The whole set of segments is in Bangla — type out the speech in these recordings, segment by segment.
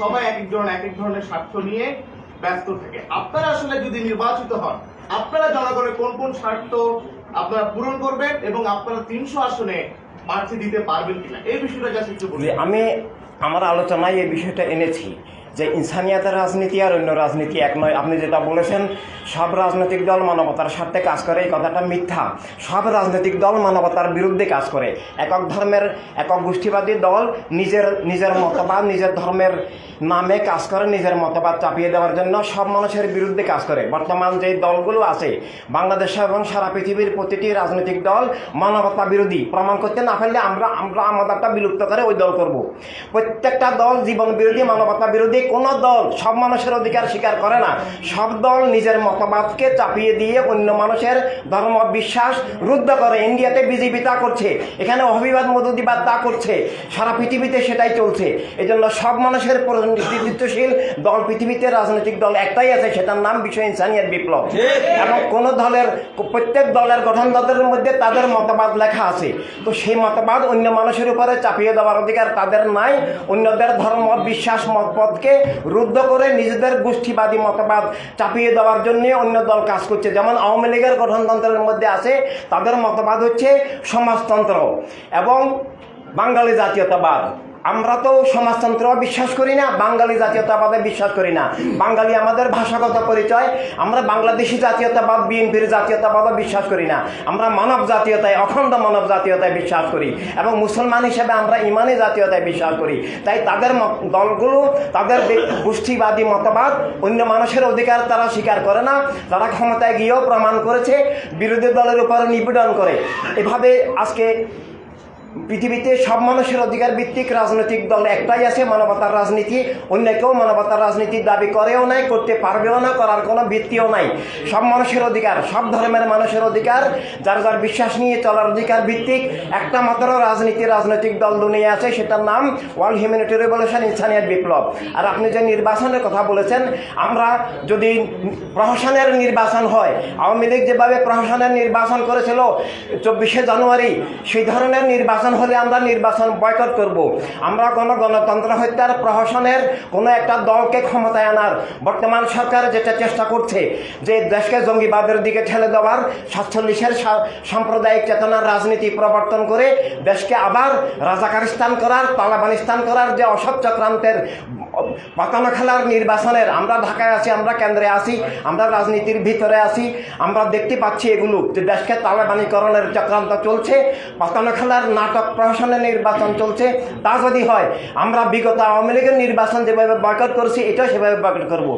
সবাই এক একজন এক এক ধরনের স্বার্থ নিয়ে ব্যস্ত থাকে। আপনারা আসলে যদি নির্বাচিত হন, আপনারা জনগণের কোন কোন স্বার্থ আপনারা পূরণ করবেন এবং আপনারা তিনশো আসনে প্রার্থী দিতে পারবেন কিনা? এই বিষয়টা যা একটু আমি আমার আলোচনায় এই বিষয়টা এনেছি। যে ইনসানিয়াতের রাজনীতি আর অন্য রাজনীতি এক নয়। আপনি যেটা বলেছেন, সব রাজনৈতিক দল মানবতার স্বার্থে কাজ করে, এই কথাটা মিথ্যা। সব রাজনৈতিক দল মানবতার বিরুদ্ধে কাজ করে। একক ধর্মের, একক গোষ্ঠীবাদী দল নিজের নিজের মতবাদ, নিজের ধর্মের নামে কাজ করে, নিজের মতবাদ চাপিয়ে দেওয়ার জন্য সব মানুষের বিরুদ্ধে কাজ করে। বর্তমান যে দলগুলো আছে, বাংলাদেশ এবং সারা পৃথিবীর প্রতিটি রাজনৈতিক দল মানবতা বিরোধী। প্রমাণ করতে না পারলে আমরা আমরা আমাদেরটা বিলুপ্ত করে ওই দল করব। প্রত্যেকটা দল জীবন বিরোধী, মানবতা বিরোধী কোনো দল সব মানুষের অধিকার স্বীকার করে না। সব দল নিজের মতবাদকে চাপিয়ে দিয়ে অন্য মানুষের ধর্ম বিশ্বাস রুদ্ধ করে ইন্ডিয়াতে বিজেপি তা করছে। এখানে অভিবাদ মধুদিবাদ তা করছে। সারা পৃথিবীতে সেটাই চলছে। এই জন্য সব মানুষের নেতৃত্বশীল দল পৃথিবীতে রাজনৈতিক দল একটাই আছে সেটার নাম বিশ্ব ইনসানিয়াত বিপ্লব। এবং কোন দলের প্রত্যেক দলের গঠন গঠনতন্ত্রের মধ্যে তাদের মতবাদ লেখা আছে। তো সেই মতবাদ অন্য মানুষের উপরে চাপিয়ে দেওয়ার অধিকার তাদের নাই। অন্যদের ধর্ম বিশ্বাস মতপথকে রুদ্ধ করে নিজেদের গোষ্ঠীবাদী মতবাদ চাপিয়ে দেওয়ার জন্য অন্য দল কাজ করছে। যেমন আওয়ামী লীগের গঠনতন্ত্রের মধ্যে আছে, তাদের মতবাদ হচ্ছে সমাজতন্ত্র এবং বাঙালি জাতীয়তাবাদ। আমরা তো সমাজতন্ত্র বিশ্বাস করি না, বাঙালি জাতীয়তাবাদে বিশ্বাস করি না। বাঙালি আমাদের ভাষাগত পরিচয়, আমরা বাংলাদেশি জাতীয়তাবাদ, বিএনপির জাতীয়তাবাদও বিশ্বাস করি না। আমরা মানব জাতীয়তায়, অখণ্ড মানব জাতীয়তায় বিশ্বাস করি এবং মুসলমান হিসেবে আমরা ইমানি জাতীয়তায় বিশ্বাস করি। তাই তাদের দলগুলো, তাদের গোষ্ঠীবাদী মতবাদ অন্য মানুষের অধিকার তারা স্বীকার করে না। তারা ক্ষমতায় গিয়েও প্রমাণ করেছে, বিরোধী দলের উপর নিপীড়ন করে। এভাবে আজকে পৃথিবীতে সব মানুষের অধিকার ভিত্তিক রাজনৈতিক দল একটাই আছে, মানবতার রাজনীতি। অন্য কেউ মানবতার রাজনীতির দাবি করেও নাই, করতে পারবেও না, করার কোনো ভিত্তিও নাই। সব মানুষের অধিকার, সব ধর্মের মানুষের অধিকার, যার যার বিশ্বাস নিয়ে চলার অধিকার ভিত্তিক একটা মাত্র রাজনীতি, রাজনৈতিক দল দুনিয়া আছে, সেটার নাম ওয়ার্ল্ড হিউম্যানিটি রেভলিউশন ইনসানিয়াত বিপ্লব। আর আপনি যে নির্বাচনের কথা বলেছেন, আমরা যদি প্রহসনের নির্বাচন হয়, আওয়ামী লীগ যেভাবে প্রহসনের নির্বাচন করেছিল, চব্বিশে জানুয়ারি, সেই ধরনের নির্বাচন হলে আমরা নির্বাচন বয়কট করব। আমরা কোনো গণতন্ত্র হত্যার প্রহসনের কোনো একটা দলকে ক্ষমতায় আনার। বর্তমান সরকার যেটা চেষ্টা করছে, যে দেশকে জঙ্গিবাদের দিকে ঠেলে দেওয়ার সাতচল্লিশের সাম্প্রদায়িক চেতনার রাজনীতি প্রবর্তন করে দেশকে আবার রাজাকারিস্তান করার তালাবানিস্তান করার যে অসৎ চক্রান্তের পাতানো খেলার নির্বাচনের আমরা ঢাকায় আছি আমরা কেন্দ্রে আছি আমরা রাজনীতির ভিতরে আছি আমরা দেখতে পাচ্ছি এগুলো যে দেশকে তালেবানীকরণের চক্রান্ত চলছে পাতানো খেলার নাটক প্রহসনের নির্বাচন চলছে তা যদি হয় আমরা বিগত আওয়ামী লীগের নির্বাচন যেভাবে বয়কট করছি এটাও সেভাবে বয়কট করব।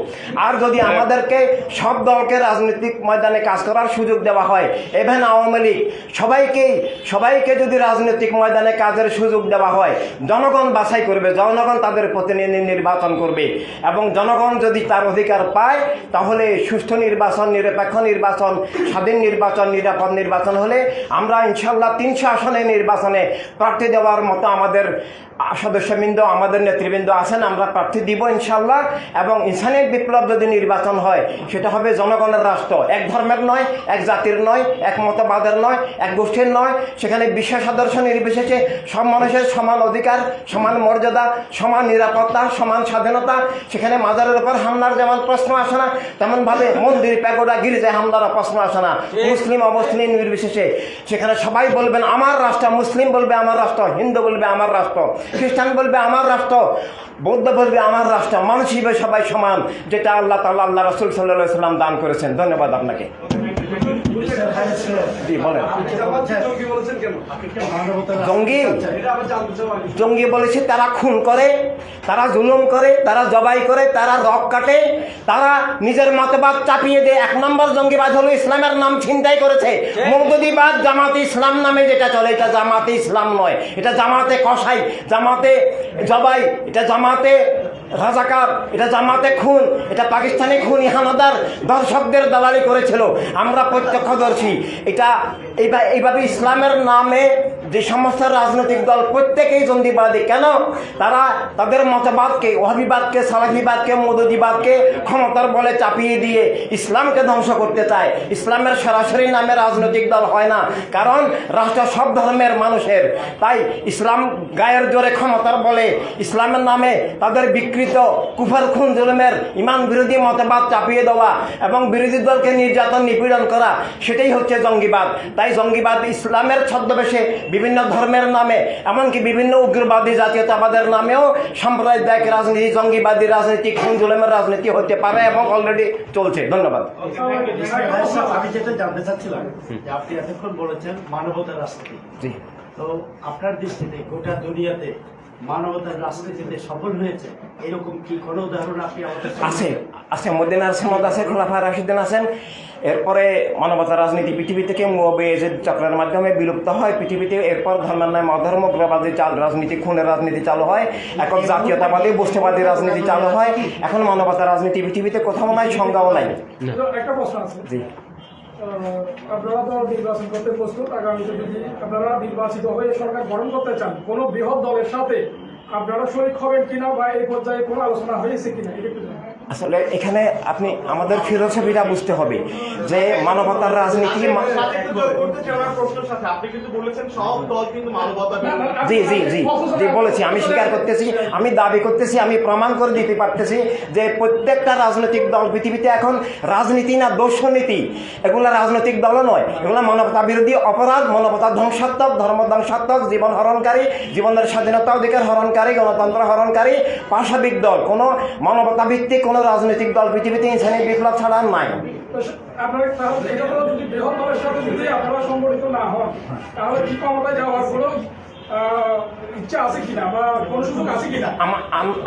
আর যদি আমাদেরকে সব দলকে রাজনৈতিক ময়দানে কাজ করার সুযোগ দেওয়া হয় এভেন আওয়ামী লীগ সবাইকেই সবাইকে যদি রাজনৈতিক ময়দানে কাজের সুযোগ দেওয়া হয় জনগণ বাছাই করবে জনগণ তাদের প্রতিনিধি নির্বাচন করবে। এবং জনগণ যদি তার অধিকার পায়, তাহলে সুষ্ঠু নির্বাচন, নিরপেক্ষ নির্বাচন, স্বাধীন নির্বাচন, নিরাপদ নির্বাচন হলে আমরা ইনশাল্লাহ তিনশো আসনে নির্বাচনে প্রার্থী দেওয়ার মতো আমাদের সদস্যবৃন্দ আমাদের নেতৃবৃন্দ আছেন আমরা প্রার্থী দিব ইনশাল্লাহ এবং ইনসানিয়ত বিপ্লব যদি নির্বাচন হয় সেটা হবে জনগণের রাষ্ট্র। এক ধর্মের নয় এক জাতির নয় এক মতবাদের নয় এক গোষ্ঠীর নয়। সেখানে বিশেষ আদর্শ নির্বিশেষে সব মানুষের সমান অধিকার সমান মর্যাদা সমান নিরাপত্তা সমান স্বাধীনতা। সেখানে মাজারের উপর হামলার যেমন প্রশ্ন আসে না তেমনভাবে মন্দির প্যাগোডা গির্জায় হামলার প্রশ্ন আসে না। মুসলিম অমুসলিম নির্বিশেষে। সেখানে সবাই বলবেন আমার রাষ্ট্র। মুসলিম বলবে আমার রাষ্ট্র। হিন্দু বলবে আমার রাষ্ট্র। খ্রিস্টান বলবে আমার রাষ্ট্র বৌদ্ধ বলবে আমার রাষ্ট্র মানুষ হিসেবে সবাই সমান যেটা আল্লাহ তাল্লাহ আল্লাহ রসুল সাল্লাহ সাল্লাম দান করেছেন। ধন্যবাদ আপনাকে। জঙ্গি? জঙ্গি বলেছে তারা খুন করে তারা জুলুম করে তারা জবাই করে তারা রক কাটে তারা নিজের মতবাদ চাপিয়ে দেয় এক নম্বর জঙ্গিবাদ হলো ইসলামের নাম ছিনতাই করেছে। মৌদুদিবাদ জামাতে ইসলাম নামে যেটা চলে এটা জামাতে ইসলাম নয় এটা জামাতে কসাই জামাতে, জবাই, এটা জামাতে রাজাকার, এটা জামাতে খুন, এটা পাকিস্তানি খুন, ইহানাদার দর্শকদের দালালি করেছিল। আমরা প্রত্যক্ষদর্শী। এটা এইভাবে ইসলামের নামে যে সমস্ত রাজনৈতিক দল প্রত্যেকেই জঙ্গিবাদী, কেন? তারা তাদের মতবাদকে ওহাবিবাদকে সালাফিবাদকে মদুদিবাদকে ক্ষমতার বলে চাপিয়ে দিয়ে ইসলামকে ধ্বংস করতে চায়। ইসলামের সরাসরি নামে রাজনৈতিক দল হয় না, কারণ রাষ্ট্র সব ধর্মের মানুষের। তাই ইসলাম গায়ের জোরে ক্ষমতার বলে ইসলামের নামে তাদের বিকৃত কুফার, খুন, জুলুমের ইমান বিরোধী মতবাদ চাপিয়ে দেওয়া এবং বিরোধী দলকে নির্যাতন, নিপীড়ন করা, সেটাই হচ্ছে জঙ্গিবাদ। তাই জঙ্গিবাদ ইসলামের ছদ্মবেশে বিভিন্ন ধর্মের নামে এমনকি বিভিন্ন উগ্রবাদী জাতীয়তাবাদের নামেও সাম্প্রদায়িক রাজনীতি জঙ্গিবাদী রাজনীতি খুন জুলুমের রাজনীতি হতে পারে এবং অলরেডি চলছে। ধন্যবাদ। আমি যেটা জানতে চাচ্ছিলাম আপনি এতক্ষণ বলেছেন মানবতার রাজনীতি। জি। তো আপনার দৃষ্টিতে গোটা দুনিয়াতে মানবতার রাজনীতিতে সফল হয়েছে? এরকম কি কোনো উদাহরণ আপনি আছে আছে মদিনার আছে খোলাফা রাশিদিন আছেন। এরপরে মানবতা রাজনীতি পৃথিবী থেকে মুবে চক্রের মাধ্যমে বিলুপ্ত হয় পৃথিবীতে এরপর ধর্মের নামে অধর্ম উগ্রবাদী চাল রাজনীতি খুনের রাজনীতি চালু হয় এখন জাতীয়তাবাদী বস্তুবাদী রাজনীতি চালু হয় এখন মানবতা রাজনীতি পৃথিবীতে কোথাও নাই সংজ্ঞাও নাই। একটা প্রশ্ন আছে। জি। আপনারা তো নির্বাচন করতে প্রস্তুত আগামীতে যদি আপনারা নির্বাচিত হয়ে সরকার গঠন করতে চান কোন বৃহৎ দলের সাথে আপনারা শরিক হবেন কিনা বা এই পর্যায়ে কোনো আলোচনা হয়েছে কিনা এটা একটু। আসলে এখানে আপনি আমাদের ফিলোসফিটা বুঝতে হবে যে মানবতার রাজনীতি। জি জি জি জি বলেছি আমি স্বীকার করতেছি আমি দাবি করতেছি আমি প্রমাণ করে দিতে পারতেছি যে প্রত্যেকটা রাজনৈতিক দল পৃথিবীতে এখন রাজনীতি না দর্শনীতি এগুলো রাজনৈতিক দলও নয়। এগুলো মানবতা বিরোধী অপরাধ মানবতা ধ্বংসাত্মক ধর্ম ধ্বংসাত্মক জীবন হরণকারী জীবনের স্বাধীনতা অধিকার হরণকারী গণতন্ত্র হরণকারী পাশবিক দল। কোনো মানবতা ভিত্তিক কোনো রাজনৈতিক দল পৃথিবীতে ইনসানি বিপ্লব ছাড়া নাই। আপনারা যদি বৃহৎ সাথে যদি আপনারা সংগঠিত না হন, তাহলে কি ক্ষমতায় যাওয়ার কোনো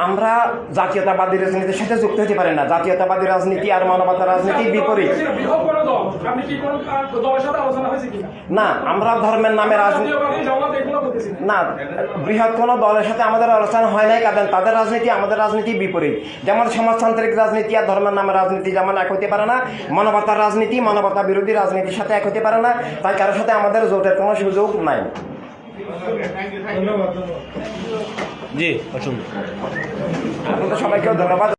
আমরা জাতীয়তাবাদী রাজনীতির সাথে যুক্ত হতে পারি না। জাতীয়তাবাদী রাজনীতি আর মানবতা রাজনীতি বিপরীত। না আমরা ধর্মের নামে রাজনীতি। না বৃহৎ কোনো দলের সাথে আমাদের আলোচনা হয় নাই কারণ তাদের রাজনীতি আমাদের রাজনীতি বিপরীত। যেমন সমাজতান্ত্রিক রাজনীতি আর ধর্মের নামে রাজনীতি যেমন এক হতে পারে না মানবতার রাজনীতি মানবতা বিরোধী রাজনীতির সাথে এক হতে পারে না তাই কারোর সাথে আমাদের জোটের কোনো সুযোগ নাই। জি অসুবিধা আপনাদের সবাইকেও ধন্যবাদ।